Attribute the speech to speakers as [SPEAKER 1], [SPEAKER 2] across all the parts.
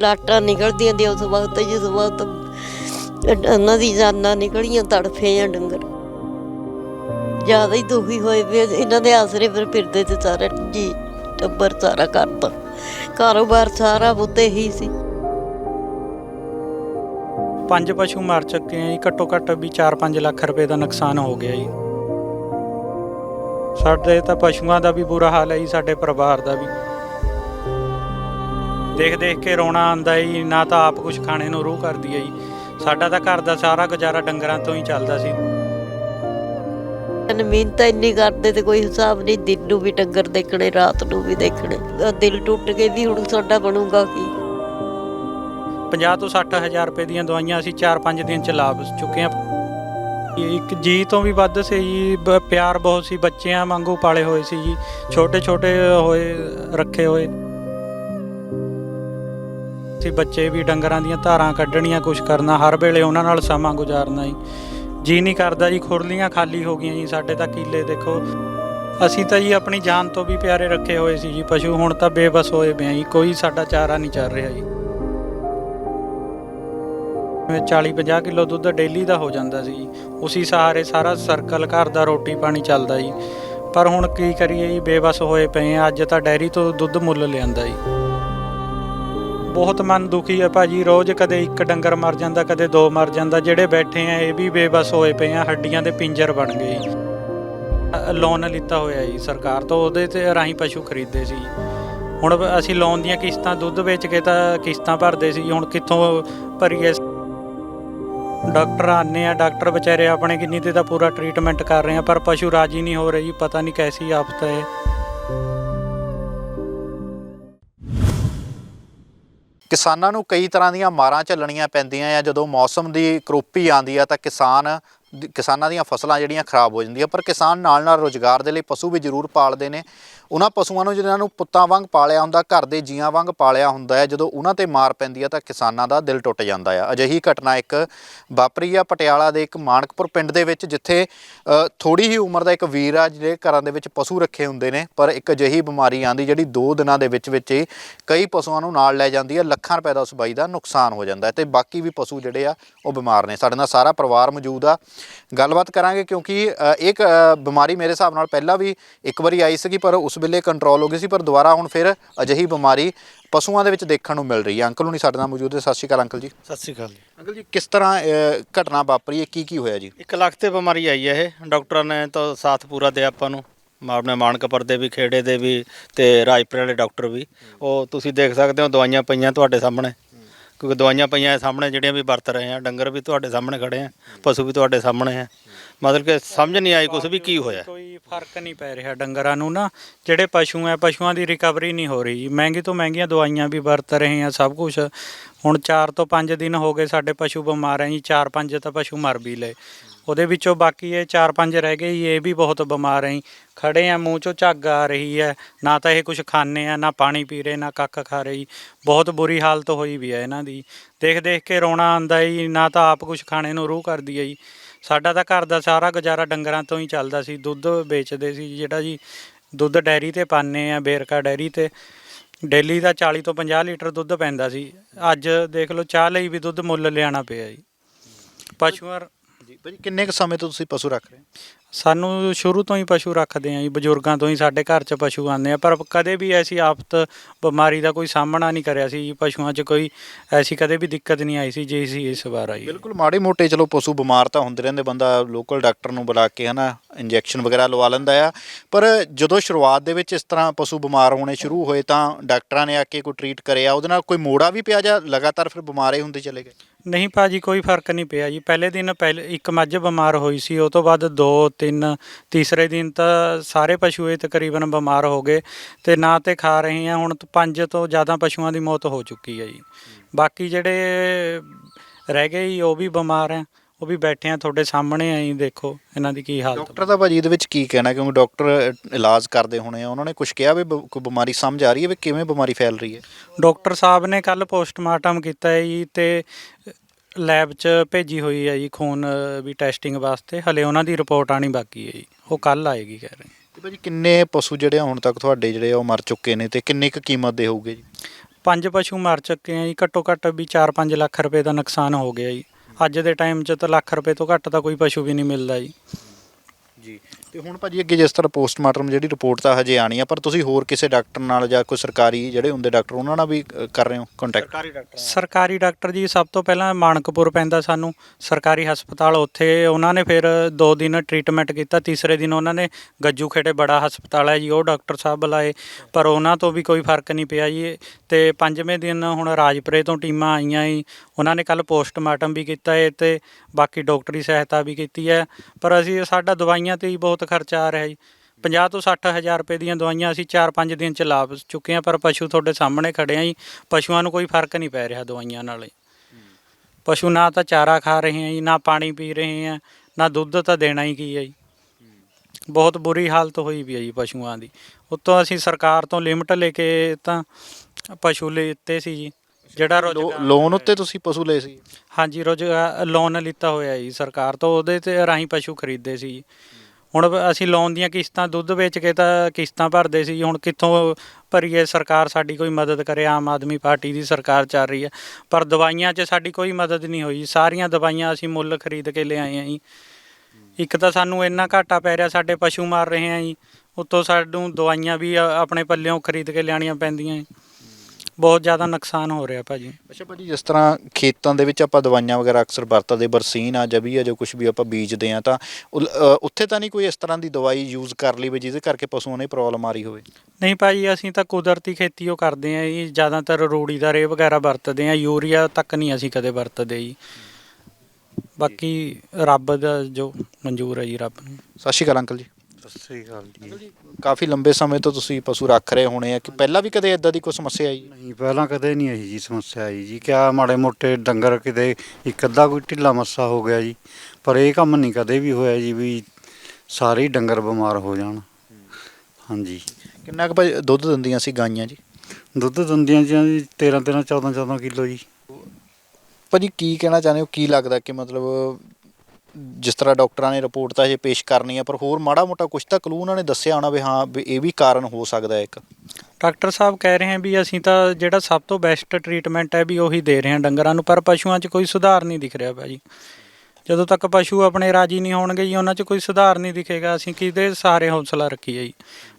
[SPEAKER 1] ਲਾਟਾਂ ਨਿਕਲਦੀਆਂ ਦੀ ਉਸ ਵਕਤ ਜਿਸ ਵਕਤ ਉਹਨਾਂ ਦੀ ਜਾਨਾਂ ਨਿਕਲੀਆਂ, ਤੜਫੇ ਆ ਡੰਗਰ। ਜ਼ਿਆਦਾ ਹੀ ਦੁਖੀ ਹੋਏ ਵੀ ਇਹਨਾਂ ਦੇ ਆਸਰੇ ਫਿਰ ਫਿਰਦੇ ਤੇ ਸਾਰਾ ਜੀ, ਟੱਬਰ ਸਾਰਾ ਕਰਦਾ ਕਾਰੋਬਾਰ ਸਾਰਾ ਉੱਤੇ ਹੀ ਸੀ।
[SPEAKER 2] ਪੰਜ ਪਸ਼ੂ ਮਰ ਚੁੱਕੇ ਆ ਜੀ, ਘੱਟੋ ਘੱਟ ਵੀ 4-5 ਲੱਖ ਰੁਪਏ ਦਾ ਨੁਕਸਾਨ ਹੋ ਗਿਆ ਜੀ। ਸਾਡੇ ਤਾਂ ਪਸ਼ੂਆਂ ਦਾ ਵੀ ਬੁਰਾ ਹਾਲ ਹੈ ਜੀ, ਸਾਡੇ ਪਰਿਵਾਰ ਦਾ ਵੀ। ਦੇਖ ਦੇਖ ਕੇ ਰੋਣਾ ਆਂਦਾ ਜੀ ਨਾ ਤਾਂ ਆਪ ਕੁਝ ਖਾਣੇ ਨੂੰ ਰੂਹ ਕਰਦੀ ਹੈ ਜੀ ਸਾਡਾ ਤਾਂ ਘਰ ਦਾ ਸਾਰਾ ਗੁਜ਼ਾਰਾ ਡੰਗਰਾਂ ਤੋਂ ਹੀ ਚੱਲਦਾ ਸੀ।
[SPEAKER 1] ਮਿਹਨਤ ਤਾਂ ਇੰਨੀ ਕਰਦੇ ਤੇ ਕੋਈ ਹਿਸਾਬ ਨਹੀਂ ਦਿਨ ਨੂੰ ਵੀ ਡੰਗਰ ਦੇਖਣੇ ਰਾਤ ਨੂੰ ਵੀ ਦੇਖਣੇ। ਆਹ ਦਿਲ ਟੁੱਟ ਕੇ ਵੀ ਹੁਣ ਸਾਡਾ ਬਣੂਗਾ ਕੀ?
[SPEAKER 2] 50 ਤੋਂ 60 ਹਜ਼ਾਰ ਰੁਪਏ ਦੀਆਂ ਦਵਾਈਆਂ ਅਸੀਂ 4-5 ਦਿਨ ਚ ਲਾ ਚੁੱਕੇ ਹਾਂ ਇੱਕ ਜੀ ਤੋਂ ਵੀ ਵੱਧ ਸੀ ਜੀ ਬ- ਪਿਆਰ ਬਹੁਤ ਸੀ ਬੱਚਿਆਂ ਵਾਂਗੂ ਪਾਲੇ ਹੋਏ ਸੀ ਜੀ ਛੋਟੇ ਛੋਟੇ ਹੋਏ ਰੱਖੇ ਹੋਏ। ਸੀ ਬੱਚੇ ਵੀ ਡੰਗਰਾਂ ਦੀਆਂ ਧਾਰਾਂ ਕੱਢਣੀਆਂ, ਕੁਛ ਕਰਨਾ, ਹਰ ਵੇਲੇ ਉਹਨਾਂ ਨਾਲ ਸਮਾਂ ਗੁਜ਼ਾਰਨਾ ਜੀ। ਜੀ ਨਹੀਂ ਕਰਦਾ ਜੀ, ਖੁਰਲੀਆਂ ਖਾਲੀ ਹੋ ਗਈਆਂ ਜੀ, ਸਾਡੇ ਤਾਂ ਕੀਲੇ ਦੇਖੋ। ਅਸੀਂ ਤਾਂ ਜੀ ਆਪਣੀ ਜਾਨ ਤੋਂ ਵੀ ਪਿਆਰੇ ਰੱਖੇ ਹੋਏ ਸੀ ਜੀ, ਪਸ਼ੂ ਹੁਣ ਤਾਂ ਬੇਬਸ ਹੋਏ ਪਏ ਆ ਜੀ, ਕੋਈ ਸਾਡਾ ਚਾਰਾ ਨਹੀਂ ਚੱਲ ਰਿਹਾ ਜੀ। 40-50 ਕਿਲੋ ਦੁੱਧ ਡੇਲੀ ਦਾ ਹੋ ਜਾਂਦਾ ਸੀ ਜੀ, ਉਸੇ ਸਹਾਰੇ ਸਾਰਾ ਸਰਕਲ ਘਰ ਦਾ ਰੋਟੀ ਪਾਣੀ ਚੱਲਦਾ ਜੀ। ਪਰ ਹੁਣ ਕੀ ਕਰੀਏ ਜੀ, ਬੇਬਸ ਹੋਏ ਪਏ ਆ, ਅੱਜ ਤਾਂ ਡੈਰੀ ਤੋਂ ਦੁੱਧ ਮੁੱਲ ਲਿਆਂਦਾ ਜੀ। ਬਹੁਤ ਮਨ ਦੁਖੀ ਹੈ ਭਾਜੀ। ਰੋਜ਼ ਕਦੇ ਇੱਕ ਡੰਗਰ ਮਰ ਜਾਂਦਾ, ਕਦੇ ਦੋ ਮਰ ਜਾਂਦਾ। ਜਿਹੜੇ ਬੈਠੇ ਆ, ਇਹ ਵੀ ਬੇਬਸ ਹੋਏ ਪਏ ਆ, ਹੱਡੀਆਂ ਦੇ ਪਿੰਜਰ ਬਣ ਗਏ। ਲੋਨ ਲਿੱਤਾ ਹੋਇਆ ਜੀ ਸਰਕਾਰ ਤੋਂ, ਉਹਦੇ ਤੇ ਰਾਹੀਂ ਪਸ਼ੂ ਖਰੀਦੇ ਸੀ। ਹੁਣ ਅਸੀਂ ਲੋਨ ਦੀਆਂ ਕਿਸ਼ਤਾਂ ਦੁੱਧ ਵੇਚ ਕੇ ਤਾਂ ਕਿਸ਼ਤਾਂ ਭਰਦੇ ਸੀ। ਹੁਣ ਕਿੱਥੋਂ ਭਰੀਏ? ਡਾਕਟਰ ਆਨੇ ਆ, ਡਾਕਟਰ ਵਿਚਾਰੇ ਆਪਣੇ ਕਿੰਨੀ ਤੇ ਤਾਂ ਪੂਰਾ ਟ੍ਰੀਟਮੈਂਟ ਕਰ ਰਹੇ ਆ, ਪਰ ਪਸ਼ੂ ਰਾਜੀ ਨਹੀਂ ਹੋ ਰਹੇ ਜੀ, ਪਤਾ ਨਹੀਂ ਕੈਸੀ ਆਫਤ ਹੈ।
[SPEAKER 3] ਕਿਸਾਨਾਂ ਨੂੰ ਕਈ ਤਰ੍ਹਾਂ ਦੀਆਂ ਮਾਰਾਂ ਝੱਲਣੀਆਂ ਪੈਂਦੀਆਂ ਆ। ਜਦੋਂ ਮੌਸਮ ਦੀ ਕਰੋਪੀ ਆਂਦੀ ਆ ਤਾਂ ਕਿਸਾਨ ਕਿਸਾਨਾਂ ਦੀਆਂ ਫਸਲਾਂ ਜਿਹੜੀਆਂ ਖਰਾਬ ਹੋ ਜਾਂਦੀਆਂ, ਪਰ ਕਿਸਾਨ ਨਾਲ ਨਾਲ ਰੋਜ਼ਗਾਰ ਦੇ ਲਈ ਪਸ਼ੂ ਵੀ ਜ਼ਰੂਰ ਪਾਲਦੇ ਨੇ। ਉਹਨਾਂ ਪਸ਼ੂਆਂ ਨੂੰ ਜਿਹਨਾਂ ਨੂੰ ਪੁੱਤਾਂ ਵਾਂਗ ਪਾਲਿਆ ਹੁੰਦਾ ਘਰ ਦੇ ਜੀਆਂ ਵਾਂਗ ਪਾਲਿਆ ਹੁੰਦਾ ਹੈ ਜਦੋਂ ਉਹਨਾਂ ਤੇ ਮਾਰ ਪੈਂਦੀ ਆ ਤਾਂ ਕਿਸਾਨਾਂ ਦਾ ਦਿਲ ਟੁੱਟ ਜਾਂਦਾ ਆ ਅਜਿਹੀ ਘਟਨਾ ਇੱਕ ਵਾਪਰੀ ਆ ਪਟਿਆਲਾ ਦੇ ਇੱਕ ਮਾਨਕਪੁਰ ਪਿੰਡ ਦੇ ਵਿੱਚ ਜਿੱਥੇ ਅ, ਥੋੜੀ ਹੀ ਉਮਰ ਦਾ ਇੱਕ ਵੀਰ ਆ ਜਿਹੜੇ ਘਰਾਂ ਦੇ ਵਿੱਚ ਪਸ਼ੂ ਰੱਖੇ ਹੁੰਦੇ ਨੇ ਪਰ ਇੱਕ ਅਜਿਹੀ ਬਿਮਾਰੀ ਆਂਦੀ ਜਿਹੜੀ 2 ਦਿਨਾਂ ਦੇ ਵਿੱਚ ਵਿੱਚ ਹੀ ਕਈ ਪਸ਼ੂਆਂ ਨੂੰ ਨਾਲ ਲੈ ਜਾਂਦੀ ਹੈ ਲੱਖਾਂ ਰੁਪਏ ਦਾ ਉਸ ਬਾਈ ਦਾ ਨੁਕਸਾਨ ਹੋ ਜਾਂਦਾ ਹੈ ਤੇ ਬਾਕੀ ਵੀ ਪਸ਼ੂ ਜਿਹੜੇ ਆ ਉਹ ਬਿਮਾਰ ਨੇ। ਸਾਡੇ ਨਾਲ ਸਾਰਾ ਪਰਿਵਾਰ ਮੌਜੂਦ ਆ। ਗੱਲਬਾਤ ਕਰਾਂਗੇ ਕਿਉਂਕਿ ਇਹ ਕ- ਬਿਮਾਰੀ ਮੇਰੇ ਹਿਸਾਬ ਨਾਲ ਪਹਿਲਾਂ ਵੀ ਇੱਕ ਵਾਰੀ ਆਈ ਸੀਗੀ ਪਰ ਉਸ ਵੇਲੇ ਕੰਟਰੋਲ ਹੋ ਗਈ ਸੀ ਪਰ ਦੁਬਾਰਾ ਹੁਣ ਫਿਰ ਅਜਿਹੀ ਬਿਮਾਰੀ ਪਸ਼ੂਆਂ ਦੇ ਵਿੱਚ ਦੇਖਣ ਨੂੰ ਮਿਲ ਰਹੀ ਹੈ। ਅੰਕਲ ਹੁਣੀ ਸਾਡੇ ਨਾਲ ਮੌਜੂਦ ਹੈ ਸਤਿ ਸ਼੍ਰੀ ਅਕਾਲ ਅੰਕਲ ਜੀ।
[SPEAKER 4] ਸਤਿ ਸ਼੍ਰੀ ਅਕਾਲ ਜੀ।
[SPEAKER 3] ਅੰਕਲ ਜੀ ਕਿਸ ਤਰ੍ਹਾਂ ਘਟਨਾ ਵਾਪਰੀ ਹੈ? ਕੀ ਕੀ ਹੋਇਆ ਜੀ?
[SPEAKER 4] ਇੱਕ ਲੱਖ ਤੇ ਬਿਮਾਰੀ ਆਈ ਹੈ ਇਹ। ਡਾਕਟਰਾਂ ਨੇ ਤਾਂ ਸਾਥ ਪੂਰਾ ਦਿਆ ਆਪਾਂ ਨੂੰ। ਮਾ- ਆਪਣੇ ਮਾਨਕਪੁਰ ਦੇ ਵੀ ਖੇੜੇ ਦੇ ਵੀ ਤੇ ਰਾਜਪੁਰ ਵਾਲੇ ਡਾਕਟਰ ਵੀ। ਉਹ ਤੁਸੀਂ ਦੇਖ ਸਕਦੇ ਹੋ ਦਵਾਈਆਂ ਪਈਆਂ ਤੁਹਾਡੇ ਸਾਹਮਣੇ। ਕਿਉਂਕਿ ਦਵਾਈਆਂ ਪਈਆਂ ਸਾਹਮਣੇ ਜਿਹੜੀਆਂ ਵੀ ਵਰਤ ਰਹੇ ਆ ਡੰਗਰ ਵੀ ਤੁਹਾਡੇ ਸਾਹਮਣੇ ਖੜੇ ਆ ਪਸ਼ੂ ਵੀ ਤੁਹਾਡੇ ਸਾਹਮਣੇ ਆ। ਮਤਲਬ ਕਿ ਸਮਝ ਨਹੀਂ ਆਈ ਕੁਝ ਵੀ ਕੀ ਹੋਇਆ।
[SPEAKER 2] ਕੋਈ ਫ਼ਰਕ ਨਹੀਂ ਪੈ ਰਿਹਾ ਡੰਗਰਾਂ ਨੂੰ ਨਾ, ਜਿਹੜੇ ਪਸ਼ੂ ਆ ਪਸ਼ੂਆਂ ਦੀ ਰਿਕਵਰੀ ਨਹੀਂ ਹੋ ਰਹੀ। ਮਹਿੰਗੀ ਤੋਂ ਮਹਿੰਗੀਆਂ ਦਵਾਈਆਂ ਵੀ ਵਰਤ ਰਹੇ ਆ ਸਭ ਕੁਝ ਹੁਣ 4 ਤੋਂ 5 ਦਿਨ ਹੋ ਗਏ ਸਾਡੇ ਪਸ਼ੂ ਬਿਮਾਰ ਆ ਜੀ 4-5 ਤਾਂ ਪਸ਼ੂ ਮਰ ਵੀ ਲਏ। ਉਹਦੇ ਵਿੱਚੋਂ ਬਾਕੀ ਇਹ 4-5 ਰਹਿ ਗਏ, ਇਹ ਵੀ ਬਹੁਤ ਬਿਮਾਰ ਹੈ ਜੀ। ਖੜੇ ਆ, ਮੂੰਹ ਚੋਂ ਝੱਗ ਆ ਰਹੀ ਹੈ ਨਾ ਤਾਂ ਇਹ ਕੁਝ ਖਾਣੇ ਆ, ਨਾ ਪਾਣੀ ਪੀ ਰਹੇ, ਨਾ ਕੱਖ ਖਾ ਰਹੇ। ਜੀ ਬਹੁਤ ਬੁਰੀ ਹਾਲਤ ਹੋਈ ਵੀ ਹੈ ਇਹਨਾਂ ਦੀ। ਦੇਖ ਦੇਖ ਕੇ ਰੋਣਾ ਆਂਦਾ ਜੀ ਨਾ ਤਾਂ ਆਪ ਕੁਝ ਖਾਣੇ ਨੂੰ ਰੂਹ ਕਰਦੀ ਹੈ ਜੀ। ਸਾਡਾ ਤਾਂ ਘਰ ਦਾ ਸਾਰਾ ਗੁਜ਼ਾਰਾ ਡੰਗਰਾਂ ਤੋਂ ਹੀ ਚੱਲਦਾ ਸੀ ਦੁੱਧ ਵੇਚਦੇ ਸੀ ਜਿਹੜਾ ਜੀ ਦੁੱਧ ਡੈਰੀ ਤੇ ਪਾਣੇ ਆ ਬੇਰਕਾ ਡੈਰੀ ਤੇ ਡੇਲੀ ਦਾ 40 ਤੋਂ 50 ਲੀਟਰ ਦੁੱਧ ਪੈਂਦਾ ਸੀ। ਅੱਜ ਦੇਖ ਲਓ ਚਾਹ ਲਈ ਵੀ ਦੁੱਧ ਮੁੱਲ ਲਿਆਣਾ ਪਿਆ ਜੀ। ਪਸ਼ੂਆਂ
[SPEAKER 3] ਜੀ ਭਾਜੀ ਕਿੰਨੇ ਕੁ ਸਮੇਂ ਤੋਂ ਤੁਸੀਂ ਪਸ਼ੂ ਰੱਖ ਰਹੇ ਹੋ?
[SPEAKER 2] ਸਾਨੂੰ ਸ਼ੁਰੂ ਤੋਂ ਹੀ ਪਸ਼ੂ ਰੱਖਦੇ ਆਂ ਜੀ ਬਜ਼ੁਰਗਾਂ ਤੋਂ ਹੀ ਸਾਡੇ ਘਰ 'ਚ ਪਸ਼ੂ ਆਉਂਦੇ ਆ ਪਰ ਕਦੇ ਵੀ ਐਸੀ ਆਫਤ ਬਿਮਾਰੀ ਦਾ ਕੋਈ ਸਾਹਮਣਾ ਨਹੀਂ ਕਰਿਆ ਸੀ ਜੀ ਪਸ਼ੂਆਂ 'ਚ ਕੋਈ ਐਸੀ ਕਦੇ ਵੀ ਦਿੱਕਤ ਨਹੀਂ ਆਈ ਸੀ ਜੇ ਸੀ ਇਸ ਵਾਰ ਆਈ।
[SPEAKER 3] ਬਿਲਕੁਲ ਮਾੜੇ ਮੋਟੇ ਚਲੋ ਪਸ਼ੂ ਬਿਮਾਰ ਤਾਂ ਹੁੰਦੇ ਰਹਿੰਦੇ ਬੰਦਾ ਲੋਕਲ ਡਾਕਟਰ ਨੂੰ ਬੁਲਾ ਕੇ ਹਨਾ ਇੰਜੈਕਸ਼ਨ ਵਗੈਰਾ ਲਵਾ ਲੈਂਦਾ ਆ। ਪਰ ਜਦੋਂ ਸ਼ੁਰੂਆਤ ਦੇ ਵਿੱਚ ਇਸ ਤਰ੍ਹਾਂ ਪਸ਼ੂ ਬਿਮਾਰ ਹੋਣੇ ਸ਼ੁਰੂ ਹੋਏ ਤਾਂ ਡਾਕਟਰਾਂ ਨੇ ਆ ਕੇ ਕੋਈ ਟਰੀਟ ਕਰਿਆ ਉਹਦੇ ਨਾਲ ਕੋਈ ਮੋੜਾ ਵੀ ਪਿਆ ਜਾਂ ਲਗਾਤਾਰ ਫਿਰ ਬਿਮਾਰੇ ਹੁੰਦੇ ਚਲੇ ਗਏ?
[SPEAKER 2] ਨਹੀਂ ਭਾਜੀ ਕੋਈ ਫ਼ਰਕ ਨਹੀਂ ਪਿਆ ਜੀ ਪਹਿਲੇ ਦਿਨ ਪਹਿਲੇ ਇੱਕ ਮੱਝ ਬਿਮਾਰ ਹੋਈ ਸੀ ਉਹ ਤੋਂ ਬਾਅਦ ਦੋ ਤਿੰਨ ਤੀਸਰੇ ਦਿਨ ਤਾਂ ਸਾਰੇ ਪਸ਼ੂ ਇਹ ਤਕਰੀਬਨ ਬਿਮਾਰ ਹੋ ਗਏ ਤੇ ਨਾ ਤੇ ਖਾ ਰਹੇ ਆ ਹੁਣ ਤਾਂ ਪੰਜ ਤੋਂ ਜ਼ਿਆਦਾ ਪਸ਼ੂਆਂ ਦੀ ਮੌਤ ਹੋ ਚੁੱਕੀ ਹੈ ਜੀ। ਬਾਕੀ ਜਿਹੜੇ ਰਹਿ ਗਏ ਜੀ ਉਹ ਵੀ ਬਿਮਾਰ ਆ ਉਹ ਵੀ ਬੈਠੇ ਆ ਤੁਹਾਡੇ ਸਾਹਮਣੇ ਆ ਜੀ ਦੇਖੋ ਇਹਨਾਂ ਦੀ ਕੀ ਹਾਲਤ
[SPEAKER 3] ਡਾਕਟਰ ਦਾ ਭਾਜੀ ਇਹਦੇ ਵਿੱਚ ਕੀ ਕਹਿਣਾ ਕਿਉਂਕਿ ਡਾਕਟਰ ਇਲਾਜ ਕਰਦੇ ਹੋਣੇ ਆ ਉਹਨਾਂ ਨੇ ਕੁਝ ਕਿਹਾ ਵੀ ਬ- ਕੋਈ ਬਿਮਾਰੀ ਸਮਝ ਆ ਰਹੀ ਹੈ ਵੀ ਕਿਵੇਂ ਬਿਮਾਰੀ ਫੈਲ ਰਹੀ ਹੈ?
[SPEAKER 2] ਡਾਕਟਰ ਸਾਹਿਬ ਨੇ ਕੱਲ ਪੋਸਟਮਾਰਟਮ ਕੀਤਾ ਹੈ ਜੀ ਤੇ ਲੈਬ 'ਚ ਭੇਜੀ ਹੋਈ ਹੈ ਜੀ ਖੂਨ ਵੀ ਟੈਸਟਿੰਗ ਵਾਸਤੇ। ਹਲੇ ਉਹਨਾਂ ਦੀ ਰਿਪੋਰਟ ਆਣੀ ਬਾਕੀ ਹੈ ਜੀ। ਉਹ ਕੱਲ ਆਏਗੀ ਕਹਿ ਰਹੇ
[SPEAKER 3] ਤੇ ਭਾਜੀ ਕਿੰਨੇ ਪਸ਼ੂ ਜਿਹੜੇ ਆ ਹੁਣ ਤੱਕ ਤੁਹਾਡੇ ਜਿਹੜੇ ਆ ਉਹ ਮਰ ਚੁੱਕੇ ਨੇ ਤੇ ਕਿੰਨੀ ਕੁ ਕੀਮਤ ਦੇ ਹੋਊਗੇ ਜੀ?
[SPEAKER 2] ਪੰਜ ਪਸ਼ੂ ਮਰ ਚੁੱਕੇ ਆ ਜੀ। ਘੱਟੋ ਘੱਟ ਵੀ 4-5 ਲੱਖ ਰੁਪਏ ਦਾ ਨੁਕਸਾਨ ਹੋ ਗਿਆ ਜੀ। ਅੱਜ ਦੇ ਟਾਈਮ 'ਚ ਤਾਂ ਲੱਖ ਰੁਪਏ ਤੋਂ ਘੱਟ ਤਾਂ ਕੋਈ ਪਸ਼ੂ ਵੀ ਨਹੀਂ ਮਿਲਦਾ ਜੀ।
[SPEAKER 3] ਜੀ। ਤੇ ਹੁਣ ਭਾਜੀ ਅੱਗੇ ਜਿਸ ਤਰ੍ਹਾਂ ਪੋਸਟਮਾਰਟਮ ਜਿਹੜੀ ਰਿਪੋਰਟ ਤਾਂ ਹਜੇ ਆਣੀ ਆ ਪਰ ਤੁਸੀਂ ਹੋਰ ਕਿਸੇ ਡਾਕਟਰ ਨਾਲ ਜਾਂ ਕੋਈ ਸਰਕਾਰੀ ਜਿਹੜੇ ਹੁੰਦੇ ਡਾਕਟਰ ਉਹਨਾਂ ਨਾਲ ਵੀ ਅ, ਕਰ ਰਹੇ ਹੋ ਕੰਟੈਕਟ
[SPEAKER 4] ਸਰਕਾਰੀ ਡਾਕਟਰ
[SPEAKER 2] ਸਰਕਾਰੀ ਡਾਕਟਰ ਜੀ ਸਭ ਤੋਂ ਪਹਿਲਾਂ ਮਾਨਕਪੁਰ ਪੈਂਦਾ ਸਾਨੂੰ ਸਰਕਾਰੀ ਹਸਪਤਾਲ। ਉੱਥੇ ਉਹਨਾਂ ਨੇ ਫਿਰ 2 ਦਿਨ ਟ੍ਰੀਟਮੈਂਟ ਕੀਤਾ ਤੀਸਰੇ ਦਿਨ ਉਹਨਾਂ ਨੇ ਗੱਜੂ ਖੇੜੇ ਬੜਾ ਹਸਪਤਾਲ ਹੈ ਜੀ ਉਹ ਡਾਕਟਰ ਸਾਹਿਬ ਬੁਲਾਏ। ਪਰ ਉਹਨਾਂ ਤੋਂ ਵੀ ਕੋਈ ਫ਼ਰਕ ਨਹੀਂ ਪਿਆ ਜੀ। ਤੇ ਪੰਜਵੇਂ ਦਿਨ ਹੁਣ ਰਾਜਪੁਰੇ ਤੋਂ ਟੀਮਾਂ ਆਈਆਂ ਜੀ। ਉਹਨਾਂ ਨੇ ਕੱਲ ਪੋਸਟਮਾਰਟਮ ਵੀ ਕੀਤਾ ਹੈ ਤੇ ਬਾਕੀ ਡਾਕਟਰੀ ਸਹਾਇਤਾ ਵੀ ਕੀਤੀ ਹੈ। ਪਰ ਅਸੀਂ ਸਾਡਾ ਦਵਾਈਆਂ ਤੇ ਹੀ ਬਹੁਤ ਖਰਚਾ ਆ ਰਿਹਾ ਜੀ। 50 ਤੋਂ 60 ਹਜ਼ਾਰ ਰੁਪਏ ਦੀਆਂ ਦਵਾਈਆਂ ਅਸੀਂ 4-5 ਦਿਨ ਚ ਲਾ ਚੁੱਕੇ ਹਾਂ ਪਰ ਪਸ਼ੂ ਤੁਹਾਡੇ ਸਾਹਮਣੇ ਖੜੇ ਆ ਜੀ। ਪਸ਼ੂਆਂ ਨੂੰ ਕੋਈ ਫ਼ਰਕ ਨਹੀਂ ਪੈ ਰਿਹਾ ਦਵਾਈਆਂ ਨਾਲ। ਪਸ਼ੂ ਨਾ ਤਾਂ ਚਾਰਾ ਖਾ ਰਹੇ ਆ ਜੀ ਨਾ ਪਾਣੀ ਪੀ ਰਹੇ ਆ ਨਾ ਦੁੱਧ ਤਾਂ ਦੇਣਾ ਹੀ ਕੀ ਹੈ ਜੀ। ਬਹੁਤ ਬੁਰੀ ਹਾਲਤ ਹੋਈ ਵੀ ਹੈ ਜੀ ਪਸ਼ੂਆਂ ਦੀ। ਉੱਤੋਂ ਅਸੀਂ ਸਰਕਾਰ ਤੋਂ ਲਿਮਟ ਲੈ ਕੇ ਤਾਂ ਪਸ਼ੂ ਲਿੱਤੇ ਸੀ ਜੀ ਜਿਹੜਾ
[SPEAKER 3] ਲੋਨ ਉੱਤੇ ਤੁਸੀਂ ਪਸ਼ੂ ਲਏ ਸੀ?
[SPEAKER 2] ਹਾਂਜੀ ਰੋਜ਼ਗਾਰ ਲੋਨ ਲਿੱਤਾ ਹੋਇਆ ਜੀ ਸਰਕਾਰ ਤੋਂ ਉਹਦੇ ਤੇ ਰਾਹੀਂ ਪਸ਼ੂ ਖਰੀਦੇ ਸੀ ਜੀ। ਹੁਣ ਅਸੀਂ ਲੋਨ ਦੀਆਂ ਕਿਸ਼ਤਾਂ, ਦੁੱਧ ਵੇਚ ਕੇ ਤਾਂ ਕਿਸ਼ਤਾਂ ਭਰਦੇ ਸੀ। ਹੁਣ ਕਿੱਥੋਂ ਭਰੀਏ ਸਰਕਾਰ ਸਾਡੀ ਕੋਈ ਮਦਦ ਕਰੇ? ਆਮ ਆਦਮੀ ਪਾਰਟੀ ਦੀ ਸਰਕਾਰ ਚੱਲ ਰਹੀ ਹੈ। ਪਰ ਦਵਾਈਆਂ 'ਚ ਸਾਡੀ ਕੋਈ ਮਦਦ ਨਹੀਂ ਹੋਈ। ਸਾਰੀਆਂ ਦਵਾਈਆਂ ਅਸੀਂ ਮੁੱਲ ਖਰੀਦ ਕੇ ਲਿਆਏ ਹਾਂ ਜੀ। ਇੱਕ ਤਾਂ ਸਾਨੂੰ ਇੰਨਾ ਘਾਟਾ ਪੈ ਰਿਹਾ, ਸਾਡੇ ਪਸ਼ੂ ਮਾਰ ਰਹੇ ਆ ਜੀ। ਉੱਤੋਂ ਸਾਨੂੰ ਦਵਾਈਆਂ ਵੀ ਆਪਣੇ ਪੱਲਿਓਂ ਖਰੀਦ ਕੇ ਲਿਆਣੀਆਂ ਪੈਂਦੀਆਂ ਜੀ। ਬਹੁਤ ਜ਼ਿਆਦਾ ਨੁਕਸਾਨ ਹੋ ਰਿਹਾ ਭਾਜੀ।
[SPEAKER 3] ਅੱਛਾ ਭਾਜੀ ਜਿਸ ਤਰ੍ਹਾਂ ਖੇਤਾਂ ਦੇ ਵਿੱਚ ਆਪਾਂ ਦਵਾਈਆਂ ਵਗੈਰਾ ਅਕਸਰ ਵਰਤਦੇ ਬਰਸੀਨ ਆ ਜਬੀ ਆ ਜੋ ਕੁਝ ਵੀ ਆਪਾਂ ਬੀਜਦੇ ਆ ਤਾਂ ਉਲ- ਅ, ਉੱਥੇ ਤਾਂ ਨਹੀਂ ਕੋਈ ਇਸ ਤਰ੍ਹਾਂ ਦੀ ਦਵਾਈ ਯੂਜ਼ ਕਰ ਲਈ ਵੀ ਜਿਹਦੇ ਕਰਕੇ ਪਸ਼ੂਆਂ ਨੂੰ ਪ੍ਰੋਬਲਮ ਆ ਰਹੀ ਹੋਵੇ?
[SPEAKER 2] ਨਹੀਂ ਭਾਜੀ ਅਸੀਂ ਤਾਂ ਕੁਦਰਤੀ ਖੇਤੀ ਉਹ ਕਰਦੇ ਆਂ ਜੀ ਜ਼ਿਆਦਾਤਰ ਰੂੜੀ ਦਾ ਰੇ ਵਗੈਰਾ ਵਰਤਦੇ ਆਂ ਯੂਰੀਆ ਤੱਕ ਨਹੀਂ ਅਸੀਂ ਕਦੇ ਵਰਤਦੇ ਜੀ। ਬਾਕੀ ਰੱਬ ਦਾ ਜੋ ਮਨਜ਼ੂਰ ਹੈ ਜੀ ਰੱਬ ਨੂੰ।
[SPEAKER 3] ਸਤਿ ਸ਼੍ਰੀ ਅਕਾਲ ਅੰਕਲ ਜੀ।
[SPEAKER 5] ਸਤਿ ਸ੍ਰੀ ਅਕਾਲ ਜੀ।
[SPEAKER 3] ਕਾਫੀ ਲੰਬੇ ਸਮੇਂ ਤੋਂ ਤੁਸੀਂ ਪਸ਼ੂ ਰੱਖ ਰਹੇ ਹੋਣੇ ਆ ਕਿ ਪਹਿਲਾਂ ਵੀ ਕਦੇ ਇਦਾਂ ਦੀ ਕੋਈ ਸਮੱਸਿਆ ਆਈ?
[SPEAKER 5] ਨਹੀਂ ਪਹਿਲਾਂ ਕਦੇ ਨਹੀਂ ਆਈ ਜੀ ਸਮੱਸਿਆ ਆਈ ਜੀ। ਕਿਆ ਮਾੜੇ ਮੋਟੇ ਡੰਗਰ ਕਿਤੇ ਇੱਕ ਅੱਧਾ ਕੋਈ ਢਿੱਲਾ ਮੱਸਾ ਹੋ ਗਿਆ ਜੀ ਪਰ ਇਹ ਕੰਮ ਨਹੀਂ ਕਦੇ ਵੀ ਹੋਇਆ ਜੀ ਵੀ ਸਾਰੇ ਹੀ ਡੰਗਰ ਬਿਮਾਰ ਹੋ ਜਾਣ। ਹਾਂਜੀ।
[SPEAKER 3] ਕਿੰਨਾ ਕੁ ਭਾਜੀ ਦੁੱਧ ਦਿੰਦੀਆਂ ਸੀ ਗਾਈਆਂ ਜੀ?
[SPEAKER 5] ਦੁੱਧ ਦਿੰਦੀਆਂ ਜੀ 13 13 14 14 ਕਿਲੋ ਜੀ।
[SPEAKER 3] ਭਾਜੀ ਕੀ ਕਹਿਣਾ ਚਾਹੁੰਦੇ ਹੋ? ਕੀ ਲੱਗਦਾ ਕਿ ਮਤਲਬ ਜਿਸ ਤਰ੍ਹਾਂ ਡਾਕਟਰਾਂ ਨੇ ਰਿਪੋਰਟ ਤਾਂ ਹਜੇ ਪੇਸ਼ ਕਰਨੀ ਆ ਪਰ ਹੋਰ ਮਾੜਾ ਮੋਟਾ ਕੁਝ ਤਾਂ ਕਲੂ ਉਹਨਾਂ ਨੇ ਦੱਸਿਆ ਹੋਣਾ ਵੀ ਹਾਂ ਵੀ ਇਹ ਵੀ ਕਾਰਨ ਹੋ ਸਕਦਾ ਹੈ ਇੱਕ।
[SPEAKER 2] ਡਾਕਟਰ ਸਾਹਿਬ ਕਹਿ ਰਹੇ ਹਨ ਵੀ ਅਸੀਂ ਤਾਂ ਜਿਹੜਾ ਸਭ ਤੋਂ ਬੈਸਟ ਟ੍ਰੀਟਮੈਂਟ ਹੈ ਵੀ ਉਹੀ ਦੇ ਰਹੇ ਹਾਂ ਡੰਗਰਾਂ ਨੂੰ ਪਰ ਪਸ਼ੂਆਂ 'ਚ ਕੋਈ ਸੁਧਾਰ ਨਹੀਂ ਦਿਖ ਰਿਹਾ ਭਾਜੀ। ਜਦੋਂ ਤੱਕ ਪਸ਼ੂ ਆਪਣੇ ਰਾਜੀ ਨਹੀਂ ਹੋਣਗੇ ਜੀ ਉਹਨਾਂ 'ਚ ਕੋਈ ਸੁਧਾਰ ਨਹੀਂ ਦਿਖੇਗਾ ਅਸੀਂ ਕਿਹਦੇ ਸਾਰੇ ਹੌਸਲਾ ਰੱਖੀਏ ਜੀ।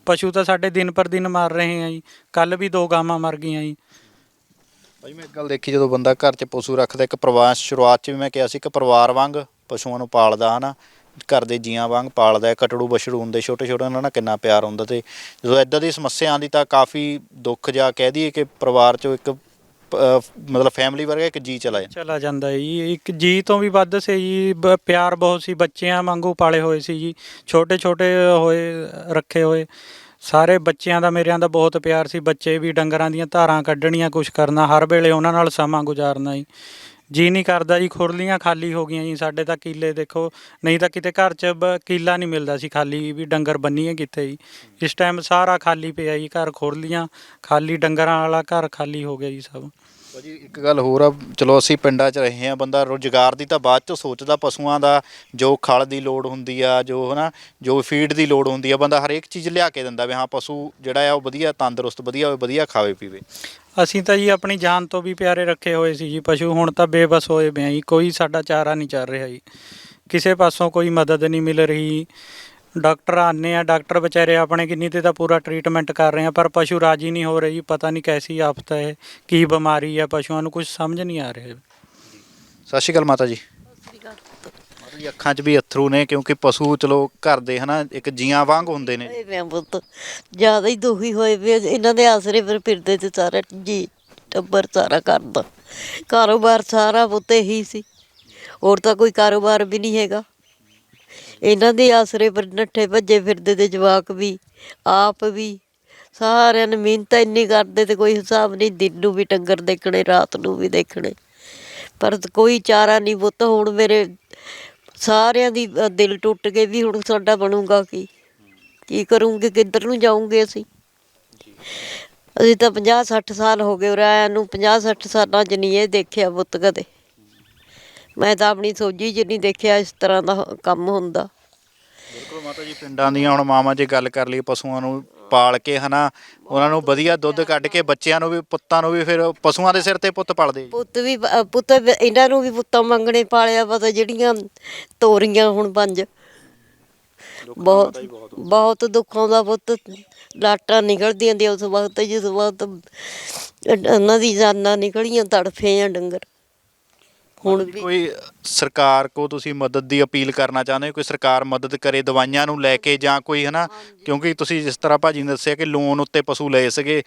[SPEAKER 2] ਪਸ਼ੂ ਤਾਂ ਸਾਡੇ ਦਿਨ ਪਰ ਦਿਨ ਮਰ ਰਹੇ ਆ ਜੀ ਕੱਲ ਵੀ ਦੋ ਗਾਵਾਂ ਮਰ ਗਈਆਂ ਜੀ।
[SPEAKER 3] ਭਾਈ ਮੈਂ ਇੱਕ ਗੱਲ ਦੇਖੀ ਜਦੋਂ ਬੰਦਾ ਘਰ 'ਚ ਪਸ਼ੂ ਰੱਖਦਾ ਇੱਕ ਪਰਿਵਾਰ ਸ਼ੁਰੂਆਤ 'ਚ ਵੀ ਮੈਂ ਕਿਹਾ ਸੀ ਇੱਕ ਪਰਿਵਾਰ ਵਾਂਗ ਪਸ਼ੂਆਂ ਨੂੰ ਪਾਲਦਾ, ਹਨਾ? ਘਰ ਦੇ ਜੀਆਂ ਵਾਂਗ ਪਾਲਦਾ ਹੈ, ਕਟੜੂ ਬਛੜੂ ਹੁੰਦੇ, ਛੋਟੇ ਛੋਟੇ ਉਹਨਾਂ ਨਾਲ ਕਿੰਨਾ ਪਿਆਰ ਹੁੰਦਾ ਤੇ ਜਦੋਂ ਇਦਾਂ ਦੀ ਸਮੱਸਿਆ ਆਉਂਦੀ ਤਾਂ ਕਾਫੀ ਦੁੱਖ ਜਾ ਕਹਿ ਦਈਏ ਕਿ ਪਰਿਵਾਰ 'ਚੋਂ ਇੱਕ ਮਤਲਬ ਫੈਮਿਲੀ ਵਰਗਾ ਇੱਕ ਜੀ ਚਲਾ ਜਾਂਦਾ।
[SPEAKER 2] ਚਲਾ ਜਾਂਦਾ ਜੀ। ਇੱਕ ਜੀ ਤੋਂ ਵੀ ਵੱਧ ਸੀ ਜੀ, ਬ- ਪਿਆਰ ਬਹੁਤ ਸੀ, ਬੱਚਿਆਂ ਵਾਂਗੂ ਪਾਲੇ ਹੋਏ ਸੀ ਜੀ। ਛੋਟੇ ਛੋਟੇ ਹੋਏ, ਰੱਖੇ ਹੋਏ। ਸਾਰੇ ਬੱਚਿਆਂ ਦਾ, ਮੇਰਿਆਂ ਦਾ ਬਹੁਤ ਪਿਆਰ ਸੀ। ਬੱਚੇ ਵੀ ਡੰਗਰਾਂ ਦੀਆਂ ਧਾਰਾਂ ਕੱਢਣੀਆਂ ਕੁਛ ਕਰਨਾ, ਹਰ ਵੇਲੇ ਉਹਨਾਂ ਨਾਲ ਸਮਾਂ ਗੁਜ਼ਾਰਨਾ ਜੀ। ਜੀ ਨਹੀਂ ਕਰਦਾ ਜੀ, ਖੁਰਲੀਆਂ ਖਾਲੀ ਹੋ ਗਈਆਂ ਜੀ, ਸਾਡੇ ਤਾਂ ਕੀਲੇ ਦੇਖੋ, ਨਹੀਂ ਤਾਂ ਕਿਤੇ ਘਰ 'ਚ ਬ- ਕੀਲਾ ਨਹੀਂ ਮਿਲਦਾ ਸੀ ਖਾਲੀ, ਵੀ ਡੰਗਰ ਬੰਨੀਏ ਕਿੱਥੇ ਜੀ। ਇਸ ਟਾਈਮ ਸਾਰਾ ਖਾਲੀ ਪਿਆ ਜੀ, ਘਰ ਖੁਰਲੀਆਂ, ਖਾਲੀ ਡੰਗਰਾਂ ਵਾਲਾ ਘਰ ਖਾਲੀ ਹੋ ਗਿਆ ਜੀ ਸਭ।
[SPEAKER 3] ਭਾਜੀ ਇੱਕ ਗੱਲ ਹੋਰ ਆ, ਚਲੋ ਅਸੀਂ ਪਿੰਡਾਂ 'ਚ ਰਹੇ ਆ ਬੰਦਾ ਰੋਜ਼ਗਾਰ ਦੀ ਤਾਂ ਬਾਅਦ 'ਚ ਸੋਚਦਾ, ਪਸ਼ੂਆਂ ਦਾ ਜੋ ਖਲ ਦੀ ਲੋੜ ਹੁੰਦੀ ਆ, ਜੋ ਹਨਾ, ਜੋ ਫੀਡ ਦੀ ਲੋੜ ਹੁੰਦੀ ਆ, ਬੰਦਾ ਹਰੇਕ ਚੀਜ਼ ਲਿਆ ਕੇ ਦਿੰਦਾ ਵੀ ਹਾਂ, ਪਸ਼ੂ ਜਿਹੜਾ ਆ ਉਹ ਵਧੀਆ, ਤੰਦਰੁਸਤ, ਵਧੀਆ ਹੋਵੇ ਵਧੀਆ ਖਾਵੇ, ਪੀਵੇ।
[SPEAKER 2] ਅਸੀਂ ਤਾਂ ਜੀ ਆਪਣੀ ਜਾਨ ਤੋਂ ਵੀ ਪਿਆਰੇ ਰੱਖੇ ਹੋਏ ਸੀ ਜੀ, ਪਸ਼ੂ ਹੁਣ ਤਾਂ ਬੇਬਸ ਹੋਏ ਪਏ ਆ ਜੀ, ਕੋਈ ਸਾਡਾ ਚਾਰਾ ਨਹੀਂ ਚੱਲ ਰਿਹਾ ਜੀ। ਕਿਸੇ ਪਾਸੋਂ ਕੋਈ ਮਦਦ ਨਹੀਂ ਮਿਲ ਰਹੀ। ਡਾਕਟਰ ਆਨੇ ਆ, ਡਾਕਟਰ ਵਿਚਾਰੇ ਆਪਣੇ ਕਿੰਨੀ ਤੇ ਤਾਂ ਪੂਰਾ ਟ੍ਰੀਟਮੈਂਟ ਕਰ ਰਹੇ ਆ, ਪਰ ਪਸ਼ੂ ਰਾਜੀ ਨਹੀਂ ਹੋ ਰਹੇ ਜੀ, ਪਤਾ ਨਹੀਂ ਕੈਸੀ ਆਫਤ ਹੈ, ਕੀ ਬਿਮਾਰੀ ਹੈ ਪਸ਼ੂਆਂ ਨੂੰ ਕੁਝ ਸਮਝ ਨਹੀਂ ਆ ਰਿਹਾ
[SPEAKER 3] ਸਤਿ ਸ਼੍ਰੀ ਅਕਾਲ ਮਾਤਾ ਜੀ। ਮਾਤਾ ਜੀ, ਅੱਖਾਂ 'ਚ ਵੀ ਅਥਰੂ ਨੇ ਕਿਉਂਕਿ ਪਸ਼ੂ ਚਲੋ ਘਰ ਦੇ ਹਨਾ, ਇੱਕ ਜੀਆਂ ਵਾਂਗ ਹੁੰਦੇ ਨੇ
[SPEAKER 1] ਇਹ ਮੈਂ ਪੁੱਤ, ਜ਼ਿਆਦਾ ਹੀ ਦੁਖੀ ਹੋਏ ਵੀ ਇਹਨਾਂ ਦੇ ਆਸਰੇ ਫਿਰ ਫਿਰਦੇ ਤੇ ਸਾਰਾ ਜੀ, ਟੱਬਰ ਸਾਰਾ ਕਰਦਾ ਕਾਰੋਬਾਰ ਸਾਰਾ ਪੁੱਤ ਹੀ ਸੀ। ਹੋਰ ਤਾਂ ਕੋਈ ਕਾਰੋਬਾਰ ਵੀ ਨਹੀਂ ਹੈਗਾ। ਇਹਨਾਂ ਦੇ ਆਸਰੇ ਪਰ ਨੱਠੇ ਭੱਜੇ ਫਿਰਦੇ ਤੇ ਜਵਾਕ ਵੀ, ਆਪ ਵੀ। ਸਾਰਿਆਂ ਨੇ ਮਿਹਨਤ ਇੰਨੀ ਕਰਦੇ ਤੇ ਕੋਈ ਹਿਸਾਬ ਨਹੀਂ, ਦਿਨ ਨੂੰ ਵੀ ਟੰਗਰ ਦੇਖਣੇ, ਰਾਤ ਨੂੰ ਵੀ ਦੇਖਣੇ। ਪਰ ਕੋਈ ਚਾਰਾ ਨਹੀਂ ਬੁੱਤ ਹੁਣ ਮੇਰੇ ਸਾਰਿਆਂ ਦੀ ਅ, ਦਿਲ ਟੁੱਟ ਗਏ ਵੀ ਹੁਣ ਸਾਡਾ ਬਣੂਗਾ ਕੀ? ਕੀ ਕਰੂੰਗੇ ਕਿੱਧਰ ਨੂੰ ਜਾਊਂਗੇ ਅਸੀਂ? ਅਸੀਂ ਤਾਂ 50 60 ਸਾਲ ਹੋ ਗਏ ਉਰੇ ਆਇਆਂ ਨੂੰ 50 60 ਸਾਲਾਂ 'ਚ ਨਹੀਂ ਇਹ ਦੇਖਿਆ ਬੁੱਤ ਕਦੇ। ਮੈਂ ਤਾਂ ਆਪਣੀ ਸੋਝੀ 'ਚ ਨਹੀਂ ਦੇਖਿਆ ਇਸ ਤਰ੍ਹਾਂ ਦਾ ਕੰਮ ਹੁੰਦਾ।
[SPEAKER 3] ਬਿਲਕੁਲ ਮਾਤਾ ਜੀ ਪਿੰਡਾਂ ਦੀਆਂ ਹੁਣ ਮਾਵਾਂ ਜੇ ਗੱਲ ਕਰ ਲਈ ਪਸ਼ੂਆਂ ਨੂੰ ਪਾਲ ਕੇ ਹਨਾ ਉਹਨਾਂ ਨੂੰ ਵਧੀਆ ਦੁੱਧ ਕੱਢ ਕੇ ਬੱਚਿਆਂ ਨੂੰ ਵੀ ਪੁੱਤਾਂ ਨੂੰ ਵੀ ਫਿਰ ਪਸ਼ੂਆਂ ਦੇ ਸਿਰ ਤੇ ਪੁੱਤ ਪਲਦੇ ਜੀ।
[SPEAKER 1] ਪੁੱਤ ਵੀ ਅ, ਪੁੱਤ ਵੀ- ਇਹਨਾਂ ਨੂੰ ਵੀ ਪੁੱਤਾਂ ਮੰਗਣੇ ਪਾਲਿਆ ਵਾ ਤਾਂ ਜਿਹੜੀਆਂ ਤੋਰੀਆਂ ਹੁਣ ਪੰਜ। ਬਹੁਤ ਬਹੁਤ ਦੁੱਖਾਂ ਦਾ ਪੁੱਤ ਲਾਟਾਂ ਨਿਕਲਦੀਆਂ ਦੀ ਉਸ ਵਕਤ ਜਿਸ ਵਕਤ ਉਹਨਾਂ ਦੀ ਜਾਨਾਂ ਨਿਕਲੀਆਂ ਤੜਫੇ ਆ ਡੰਗਰ। ਹੁਣ ਵੀ
[SPEAKER 3] ਕੋਈ ਸਰਕਾਰ ਕੋ ਤੁਸੀਂ ਮਦਦ ਦੀ ਅਪੀਲ ਕਰਨਾ ਚਾਹੁੰਦੇ ਹੋ? ਕੋਈ ਸਰਕਾਰ ਮਦਦ ਕਰੇ ਦਵਾਈਆਂ ਨੂੰ ਲੈ ਕੇ ਜਾਂ ਕੋਈ ਹਨਾ? ਕਿਉਂਕਿ ਤੁਸੀਂ ਜਿਸ ਤਰ੍ਹਾਂ ਭਾਜੀ ਨੇ ਦੱਸਿਆ ਕਿ ਲੋਨ ਉੱਤੇ ਪਸ਼ੂ ਲਏ ਸੀਗੇ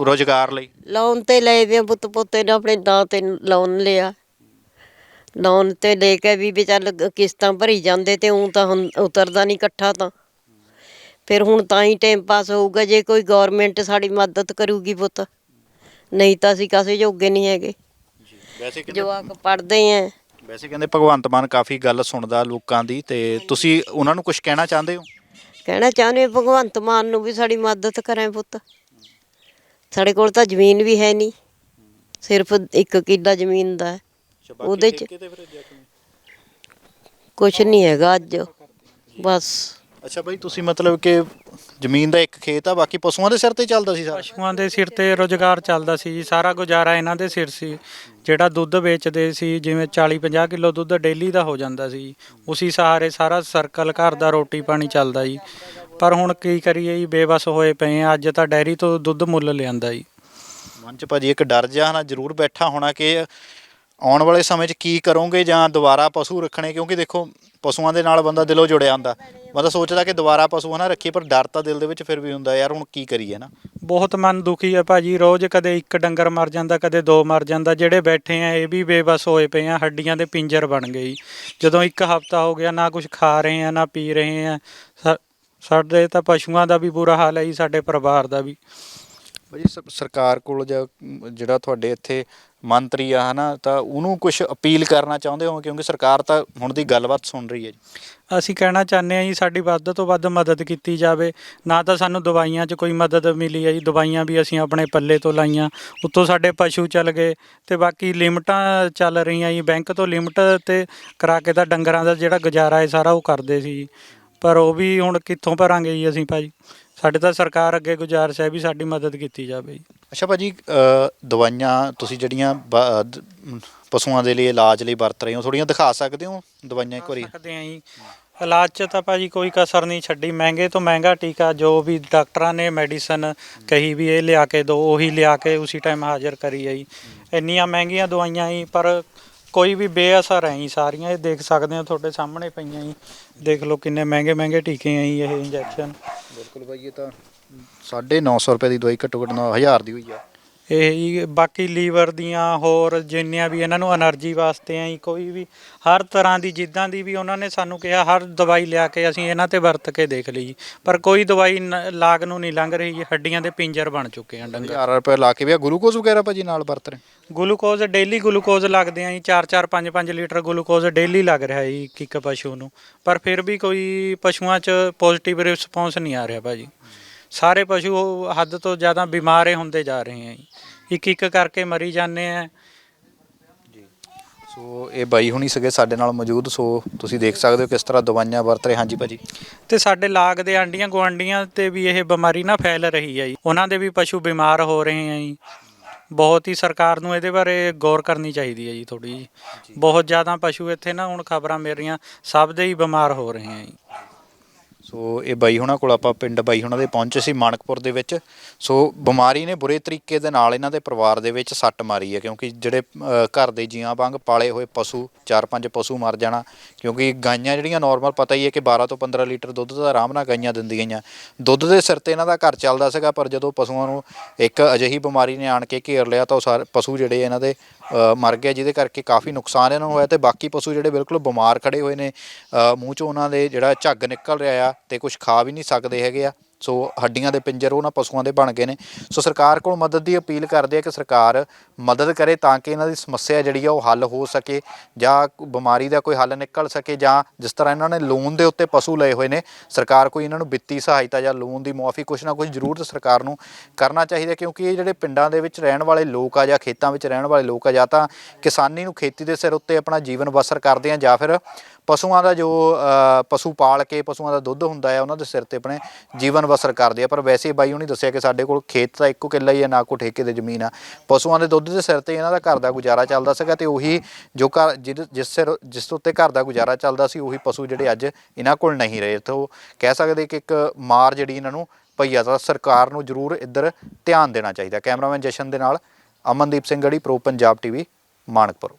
[SPEAKER 3] ਰੋਜ਼ਗਾਰ ਲਈ।
[SPEAKER 1] ਲੋਨ ਤੇ ਲਏ ਵੇ ਪੁੱਤ ਪੋਤੇ ਨੇ ਆਪਣੇ ਨਾਂ ਤੇ ਲੋਨ ਲਿਆ। ਲੋਨ ਤੇ ਲੈ ਕੇ ਵੀ ਵੀ ਚੱਲ ਕਿਸ਼ਤਾਂ ਭਰੀ ਜਾਂਦੇ ਤੇ ਉਂ ਤਾਂ ਹੁਣ ਉਤਰਦਾ ਨਹੀਂ ਇਕੱਠਾ ਤਾਂ। ਫਿਰ ਹੁਣ ਤਾਂ ਹੀ ਟਾਈਮ ਪਾਸ ਹੋਊਗਾ ਜੇ ਕੋਈ ਗਵਰਨਮੈਂਟ ਸਾਡੀ ਮਦਦ ਕਰੂਗੀ ਪੁੱਤ। ਨਹੀਂ ਤਾਂ ਅਸੀਂ ਕਾਸੇ ਜੋਗੇ ਨਹੀਂ ਹੈਗੇ।
[SPEAKER 3] ਵੈਸੇ
[SPEAKER 1] ਜਵਾਕ ਪੜਦੇ ਆ।
[SPEAKER 3] ਵੈਸੇ ਕਹਿੰਦੇ ਭਗਵੰਤ ਮਾਨ ਕਾਫੀ ਗੱਲ ਸੁਣਦਾ ਲੋਕਾਂ ਦੀ ਤੇ ਤੁਸੀਂ ਉਹਨਾਂ ਨੂੰ ਕੁਝ ਕਹਿਣਾ ਚਾਹੁੰਦੇ ਹੋ?
[SPEAKER 1] ਕਹਿਣਾ ਚਾਹੁੰਦੇ ਭਗਵੰਤ ਮਾਨ ਨੂੰ ਵੀ ਸਾਡੀ ਮਦਦ ਕਰੇ ਪੁੱਤ। ਸਾਡੇ ਕੋਲ ਤਾਂ ਜ਼ਮੀਨ ਵੀ ਹੈ ਨਹੀਂ। ਸਿਰਫ ਇੱਕ ਕਿੱਲਾ ਜ਼ਮੀਨ ਦਾ ਹੈ। ਉਹਦੇ ਚ ਕੁਛ ਨਹੀਂ ਹੈਗਾ ਅੱਜ। ਬਸ।
[SPEAKER 3] ਅੱਛਾ ਭਾਈ ਤੁਸੀਂ ਮਤਲਬ ਕਿ ਜ਼ਮੀਨ ਦਾ ਇੱਕ ਖੇਤ ਆ ਬਾਕੀ ਪਸ਼ੂਆਂ ਦੇ ਸਿਰ ਤੇ ਚੱਲਦਾ ਸੀ ਸਾਰਾ?
[SPEAKER 2] ਪਸ਼ੂਆਂ ਦੇ ਸਿਰ ਤੇ ਰੋਜ਼ਗਾਰ ਚੱਲਦਾ ਸੀ ਜੀ ਸਾਰਾ ਗੁਜ਼ਾਰਾ ਇਹਨਾਂ ਦੇ ਸਿਰ ਸੀ। ਜਿਹੜਾ ਦੁੱਧ ਵੇਚਦੇ ਸੀ ਜਿਵੇਂ 40 50 ਕਿਲੋ ਦੁੱਧ ਡੇਲੀ ਦਾ ਹੋ ਜਾਂਦਾ ਸੀ ਉਸੇ ਸਹਾਰੇ ਸਾਰਾ ਸਰਕਲ ਘਰ ਦਾ ਰੋਟੀ ਪਾਣੀ ਚੱਲਦਾ ਜੀ। ਪਰ ਹੁਣ ਕੀ ਕਰੀਏ ਜੀ ਬੇਬਸ ਹੋਏ ਪਏ ਆ ਅੱਜ ਤਾਂ ਡੈਰੀ ਤੋਂ ਦੁੱਧ ਮੁੱਲ ਲਿਆਂਦਾ ਜੀ।
[SPEAKER 3] ਮਨ ਚ ਭਾਜੀ ਇੱਕ ਡਰ ਜਿਹਾ ਨਾ ਜ਼ਰੂਰ ਬੈਠਾ ਹੋਣਾ ਕਿ ਆਉਣ ਵਾਲੇ ਸਮੇਂ 'ਚ ਕੀ ਕਰੋਗੇ ਜਾਂ ਦੁਬਾਰਾ ਪਸ਼ੂ ਰੱਖਣੇ ਕਿਉਂਕਿ ਦੇਖੋ ਪਸ਼ੂਆਂ ਦੇ ਨਾਲ ਬੰਦਾ ਦਿਲੋਂ ਜੁੜਿਆ ਹੁੰਦਾ। ਬੰਦਾ ਸੋਚਦਾ ਕਿ ਦੁਬਾਰਾ ਪਸ਼ੂ ਹਨਾ ਰੱਖੀਏ ਪਰ ਡਰ ਤਾਂ ਦਿਲ ਦੇ ਵਿੱਚ ਫਿਰ ਵੀ ਹੁੰਦਾ ਯਾਰ ਹੁਣ ਕੀ ਕਰੀਏ ਨਾ
[SPEAKER 2] ਬਹੁਤ ਮਨ ਦੁਖੀ ਹੈ ਭਾਜੀ ਰੋਜ਼ ਕਦੇ ਇੱਕ ਡੰਗਰ ਮਰ ਜਾਂਦਾ ਕਦੇ ਦੋ ਮਰ ਜਾਂਦਾ ਜਿਹੜੇ ਬੈਠੇ ਆ ਇਹ ਵੀ ਬੇਬਸ ਹੋਏ ਪਏ ਆ ਹੱਡੀਆਂ ਦੇ ਪਿੰਜਰ ਬਣ ਗਏ। ਜਦੋਂ ਇੱਕ ਹਫਤਾ ਹੋ ਗਿਆ ਨਾ ਕੁਝ ਖਾ ਰਹੇ ਆ ਨਾ ਪੀ ਰਹੇ ਆ ਸਾਡੇ ਤਾਂ ਪਸ਼ੂਆਂ ਦਾ ਵੀ ਬੁਰਾ ਹਾਲ ਹੈ ਜੀ ਸਾਡੇ ਪਰਿਵਾਰ ਦਾ ਵੀ
[SPEAKER 3] ਭਾਜੀ ਸ- ਸਰਕਾਰ ਕੋਲ ਜਾਂ ਜਿਹੜਾ ਤੁਹਾਡੇ ਇੱਥੇ ਮੰਤਰੀ ਆ, ਹਨਾ? ਤਾਂ ਉਹਨੂੰ ਕੁਝ ਅਪੀਲ ਕਰਨਾ ਚਾਹੁੰਦੇ ਹੋ? ਕਿਉਂਕਿ ਸਰਕਾਰ ਤਾਂ ਹੁਣ ਦੀ ਗੱਲਬਾਤ ਸੁਣ ਰਹੀ ਹੈ ਜੀ।
[SPEAKER 2] ਅਸੀਂ ਕਹਿਣਾ ਚਾਹੁੰਦੇ ਹਾਂ ਜੀ, ਸਾਡੀ ਵੱਧ ਤੋਂ ਵੱਧ ਮਦਦ ਕੀਤੀ ਜਾਵੇ। ਨਾ ਤਾਂ ਸਾਨੂੰ ਦਵਾਈਆਂ 'ਚ ਕੋਈ ਮਦਦ ਮਿਲੀ ਹੈ ਜੀ। ਦਵਾਈਆਂ ਵੀ ਅਸੀਂ ਆਪਣੇ ਪੱਲੇ ਤੋਂ ਲਾਈਆਂ। ਉੱਤੋਂ ਸਾਡੇ ਪਸ਼ੂ ਚੱਲ ਗਏ ਤੇ ਬਾਕੀ ਲਿਮਟਾਂ ਚੱਲ ਰਹੀਆਂ ਜੀ। ਬੈਂਕ ਤੋਂ ਲਿਮਟ ਤੇ ਕਰਾ ਕੇ ਤਾਂ ਡੰਗਰਾਂ ਦਾ ਜਿਹੜਾ ਗੁਜ਼ਾਰਾ ਹੈ, ਸਾਰਾ ਉਹ ਕਰਦੇ ਸੀ ਜੀ। ਪਰ ਉਹ ਵੀ ਹੁਣ ਕਿੱਥੋਂ ਭਰਾਂਗੇ ਜੀ ਅਸੀਂ ਭਾਜੀ ਸਾਡੇ ਤਾਂ ਸਰਕਾਰ ਅੱਗੇ ਗੁਜ਼ਾਰਿਸ਼ ਹੈ ਵੀ ਸਾਡੀ ਮਦਦ ਕੀਤੀ ਜਾਵੇ ਜੀ।
[SPEAKER 3] ਅੱਛਾ ਭਾਜੀ ਅ, ਦਵਾਈਆਂ ਤੁਸੀਂ ਜਿਹੜੀਆਂ ਬ- ਦ- ਪਸ਼ੂਆਂ ਦੇ ਲਈ ਇਲਾਜ ਲਈ ਵਰਤ ਰਹੇ ਹੋ ਥੋੜੀਆਂ ਦਿਖਾ ਸਕਦੇ ਹੋ ਦਵਾਈਆਂ ਇੱਕ ਵਾਰੀ?
[SPEAKER 2] ਸਕਦੇ ਆ ਜੀ। ਇਲਾਜ 'ਚ ਤਾਂ ਭਾਜੀ ਕੋਈ ਕਸਰ ਨਹੀਂ ਛੱਡੀ। ਮਹਿੰਗੇ ਤੋਂ ਮਹਿੰਗਾ ਟੀਕਾ ਜੋ ਵੀ ਡਾਕਟਰਾਂ ਨੇ ਮੈਡੀਸਨ ਕਹੀ ਵੀ ਇਹ ਲਿਆ ਕੇ ਦਿਓ ਉਹੀ ਲਿਆ ਕੇ ਉਸੇ ਟਾਈਮ ਹਾਜ਼ਰ ਕਰੀ ਹੈ ਜੀ। ਇੰਨੀਆਂ ਮਹਿੰਗੀਆਂ ਦਵਾਈਆਂ ਜੀ ਪਰ ਕੋਈ ਵੀ ਬੇਅਸਰ ਹੈ ਜੀ, ਸਾਰੀਆਂ ਇਹ ਦੇਖ ਸਕਦੇ ਹੋ ਤੁਹਾਡੇ ਸਾਹਮਣੇ ਪਈਆਂ ਜੀ। ਦੇਖ ਲਓ ਕਿੰਨੇ ਮਹਿੰਗੇ ਮਹਿੰਗੇ ਟੀਕੇ ਆ ਜੀ ਇਹ ਇੰਜੈਕਸ਼ਨ
[SPEAKER 3] ਬਿਲਕੁਲ ਬਾਈ, ਇਹ ਤਾਂ 950 ਰੁਪਏ ਦੀ ਦਵਾਈ ਘੱਟੋ ਘੱਟ 9000 ਦੀ ਹੋਈ ਆ।
[SPEAKER 2] ਇਹ ਜੀ ਬਾਕੀ ਲੀਵਰ ਦੀਆਂ ਹੋਰ ਜਿੰਨੀਆਂ ਵੀ ਇਹਨਾਂ ਨੂੰ એનર્ਜੀ ਵਾਸਤੇ ਆ ਜੀ ਕੋਈ ਵੀ ਹਰ ਤਰ੍ਹਾਂ ਦੀ ਜਿੱਦਾਂ ਦੀ ਵੀ ਉਹਨਾਂ ਨੇ ਸਾਨੂੰ ਕਿਹਾ ਹਰ ਦਵਾਈ ਲਿਆ ਕੇ ਅਸੀਂ ਇਹਨਾਂ ਤੇ ਵਰਤ ਕੇ ਦੇਖ ਲਈ ਜੀ। ਪਰ ਕੋਈ ਦਵਾਈ ਨ- ਲਾਗ ਨੂੰ ਨਹੀਂ ਲੰਘ ਰਹੀ ਜੀ ਹੱਡੀਆਂ ਦੇ ਪਿੰਜਰ ਬਣ ਚੁੱਕੇ ਆ ਡੰਗਰ।
[SPEAKER 3] 1000 ਰੁਪਏ ਲਾ ਕੇ ਵੀ ਗਲੂਕੋਜ਼ ਵਗੈਰਾ ਭਾਜੀ ਨਾਲ ਵਰਤ ਰਹੇ?
[SPEAKER 2] ਗਲੂਕੋਜ਼ ਡੇਲੀ ਗਲੂਕੋਜ਼ ਲੱਗਦੇ ਆ ਜੀ 4-4 5-5 ਲੀਟਰ ਗਲੂਕੋਜ਼ ਡੇਲੀ ਲੱਗ ਰਿਹਾ ਜੀ ਇੱਕ ਇੱਕ ਪਸ਼ੂ ਨੂੰ। ਪਰ ਫਿਰ ਵੀ ਕੋਈ ਪਸ਼ੂਆਂ 'ਚ ਪੋਜ਼ਿਟਿਵ ਰਿਸਪੌਂਸ ਨਹੀਂ ਆ ਰਿਹਾ ਭਾਜੀ। ਸਾਰੇ ਪਸ਼ੂ ਹੱਦ ਤੋਂ ਜ਼ਿਆਦਾ ਬਿਮਾਰੇ ਹੁੰਦੇ ਜਾ ਰਹੇ ਆ ਜੀ। ਇੱਕ ਇੱਕ ਕਰਕੇ ਮਰੀ ਜਾਂਦੇ ਆ।
[SPEAKER 3] ਸੋ ਇਹ ਬਾਈ ਹੁਣੀ ਸੀਗੇ ਸਾਡੇ ਨਾਲ ਮੌਜੂਦ ਸੋ ਤੁਸੀਂ ਦੇਖ ਸਕਦੇ ਹੋ ਕਿਸ ਤਰ੍ਹਾਂ ਦਵਾਈਆਂ ਵਰਤ ਰਹੇ। ਹਾਂਜੀ ਭਾਜੀ।
[SPEAKER 2] ਤੇ ਸਾਡੇ ਲਾਗ ਦੇ ਆਂਡੀਆਂ ਗੁਆਂਢੀਆਂ ਤੇ ਵੀ ਇਹ ਬਿਮਾਰੀ ਨਾ ਫੈਲ ਰਹੀ ਹੈ ਜੀ। ਉਹਨਾਂ ਦੇ ਵੀ ਪਸ਼ੂ ਬਿਮਾਰ ਹੋ ਰਹੇ ਆ ਜੀ। ਬਹੁਤ ਹੀ ਸਰਕਾਰ ਨੂੰ ਇਹਦੇ ਬਾਰੇ ਗੌਰ ਕਰਨੀ ਚਾਹੀਦੀ ਹੈ ਜੀ ਥੋੜੀ ਜੀ। ਬਹੁਤ ਜ਼ਿਆਦਾ ਪਸ਼ੂ ਇੱਥੇ ਨਾ ਹੁਣ ਖਬਰਾਂ ਮਿਲ ਰਹੀਆਂ ਸਭ ਦੇ ਹੀ ਬਿਮਾਰ ਹੋ ਰਹੇ ਆ ਜੀ।
[SPEAKER 3] ਸੋ ਇਹ ਬਾਈ ਹੁਣਾਂ ਕੋਲ ਆਪਾਂ ਪਿੰਡ ਬਾਈ ਹੁਣਾਂ ਦੇ ਪਹੁੰਚੇ ਸੀ ਮਾਨਕਪੁਰ ਦੇ ਵਿੱਚ। ਸੋ ਬਿਮਾਰੀ ਨੇ ਬੁਰੇ ਤਰੀਕੇ ਦੇ ਨਾਲ ਇਹਨਾਂ ਦੇ ਪਰਿਵਾਰ ਦੇ ਵਿੱਚ ਸੱਟ ਮਾਰੀ ਹੈ ਕਿਉਂਕਿ ਜਿਹੜੇ ਅ, ਘਰ ਦੇ ਜੀਆਂ ਵਾਂਗ ਪਾਲੇ ਹੋਏ ਪਸ਼ੂ ਚਾਰ ਪੰਜ ਪਸ਼ੂ ਮਰ ਜਾਣਾ ਕਿਉਂਕਿ ਗਾਈਆਂ ਜਿਹੜੀਆਂ ਨਾਰਮਲ ਪਤਾ ਹੀ ਹੈ ਕਿ 12 ਤੋਂ 15 ਲੀਟਰ ਦੁੱਧ ਦਾ ਆਰਾਮ ਨਾਲ ਗਾਈਆਂ ਦਿੰਦੀਆਂ ਗਈਆਂ ਦੁੱਧ ਦੇ ਸਿਰ ਤੇ ਇਹਨਾਂ ਦਾ ਘਰ ਚੱਲਦਾ ਸੀਗਾ ਪਰ ਜਦੋਂ ਪਸ਼ੂਆਂ ਨੂੰ ਇੱਕ ਅਜਿਹੀ ਬਿਮਾਰੀ ਨੇ ਆਣ ਕੇ ਘੇਰ ਲਿਆ ਤਾਂ ਉਹ ਸਾਰੇ ਪਸ਼ੂ ਜਿਹੜੇ ਇਹਨਾਂ ਦੇ ਮਰ ਗਿਆ, ਜਿਹਦੇ ਕਰਕੇ ਕਾਫੀ ਨੁਕਸਾਨ ਇਹਨਾਂ ਨੂੰ ਹੋਇਆ ਤੇ ਬਾਕੀ ਪਸ਼ੂ ਜਿਹੜੇ ਬਿਲਕੁਲ ਬਿਮਾਰ ਖੜੇ ਹੋਏ ਨੇ ਮੂੰਹ ਚੋਂ ਉਹਨਾਂ ਦੇ ਜਿਹੜਾ ਝੱਗ ਨਿਕਲ ਰਿਹਾ ਆ ਤੇ ਕੁਝ ਖਾ ਵੀ ਨਹੀਂ ਸਕਦੇ ਹੈਗੇ ਆ, ਸੋ ਹੱਡੀਆਂ ਦੇ ਪਿੰਜਰ ਉਹਨਾਂ ਪਸ਼ੂਆਂ ਦੇ ਬਣ ਗਏ ਨੇ। ਸੋ ਸਰਕਾਰ ਕੋਲ ਮਦਦ ਦੀ ਅਪੀਲ ਕਰਦੇ ਆ ਕਿ ਸਰਕਾਰ ਮਦਦ ਕਰੇ ਤਾਂ ਕਿ ਇਹਨਾਂ ਦੀ ਸਮੱਸਿਆ ਜਿਹੜੀ ਆ ਉਹ ਹੱਲ ਹੋ ਸਕੇ ਜਾਂ ਬਿਮਾਰੀ ਦਾ ਕੋਈ ਹੱਲ ਨਿਕਲ ਸਕੇ ਜਾਂ ਜਿਸ ਤਰ੍ਹਾਂ ਇਹਨਾਂ ਨੇ ਲੋਨ ਦੇ ਉੱਤੇ ਪਸ਼ੂ ਲਏ ਹੋਏ ਨੇ, ਸਰਕਾਰ ਕੋਈ ਇਹਨਾਂ ਨੂੰ ਵਿੱਤੀ ਸਹਾਇਤਾ ਜਾਂ ਲੋਨ ਦੀ ਮੁਆਫੀ ਕੁਛ ਨਾ ਕੁਛ ਜ਼ਰੂਰ ਸਰਕਾਰ ਨੂੰ ਕਰਨਾ ਚਾਹੀਦਾ ਕਿਉਂਕਿ ਇਹ ਜਿਹੜੇ ਪਿੰਡਾਂ ਦੇ ਵਿੱਚ ਰਹਿਣ ਵਾਲੇ ਲੋਕ ਆ ਜਾਂ ਖੇਤਾਂ ਵਿੱਚ ਰਹਿਣ ਵਾਲੇ ਲੋਕ ਆ ਜਾਂ ਤਾਂ ਕਿਸਾਨੀ ਨੂੰ ਖੇਤੀ ਦੇ ਸਿਰ ਉੱਤੇ ਆਪਣਾ ਜੀਵਨ ਬਸਰ ਕਰਦੇ ਆ ਜਾਂ ਫਿਰ ਪਸ਼ੂਆਂ ਦਾ ਜੋ ਪਸ਼ੂ ਪਾਲ ਕੇ ਪਸ਼ੂਆਂ ਦਾ ਦੁੱਧ ਹੁੰਦਾ ਹੈ ਉਹਨਾਂ ਦੇ ਸਿਰ ਤੇ ਆਪਣੇ ਜੀਵਨ ਬਸਰ ਕਰਦੇ ਆ। ਪਰ ਵੈਸੇ ਬਾਈ ਉਹਨੇ ਦੱਸਿਆ ਕਿ ਸਾਡੇ ਕੋਲ ਖੇਤ ਤਾਂ ਇੱਕੋ ਕਿੱਲਾ ਹੀ ਹੈ ਨਾ ਕੋ ਠੇਕੇ ਦੇ ਜ਼ਮੀਨ ਆ। ਪਸ਼ੂਆਂ ਦੇ ਦੁੱਧ ਦੇ ਸਿਰ ਤੇ ਇਹਨਾਂ ਦਾ ਘਰ ਦਾ ਗੁਜ਼ਾਰਾ ਚੱਲਦਾ ਸੀਗਾ ਤੇ ਉਹੀ ਜੋ ਘਰ ਜਿਹਦੇ ਜਿਸ ਸਿਰ ਜਿਸ ਉੱਤੇ ਘਰ ਦਾ ਗੁਜ਼ਾਰਾ ਚੱਲਦਾ ਸੀ, ਉਹੀ ਪਸ਼ੂ ਜਿਹੜੇ ਅੱਜ ਇਹਨਾਂ ਕੋਲ ਨਹੀਂ ਰਹੇ। ਤਾਂ ਕਹਿ ਸਕਦੇ ਕਿ ਇੱਕ ਮਾਰ ਜਿਹੜੀ ਇਹਨਾਂ ਨੂੰ ਪਈ ਆ, ਤਾਂ ਸਰਕਾਰ ਨੂੰ ਜ਼ਰੂਰ ਇੱਧਰ ਧਿਆਨ ਦੇਣਾ ਚਾਹੀਦਾ। ਕੈਮਰਾਮੈਨ ਜਸ਼ਨ ਦੇ ਨਾਲ ਅਮਨਦੀਪ ਸਿੰਘ ਗੜੀ ਪ੍ਰੋ ਪੰਜਾਬ ਟੀਵੀ ਮਾਨਕਪੁਰ।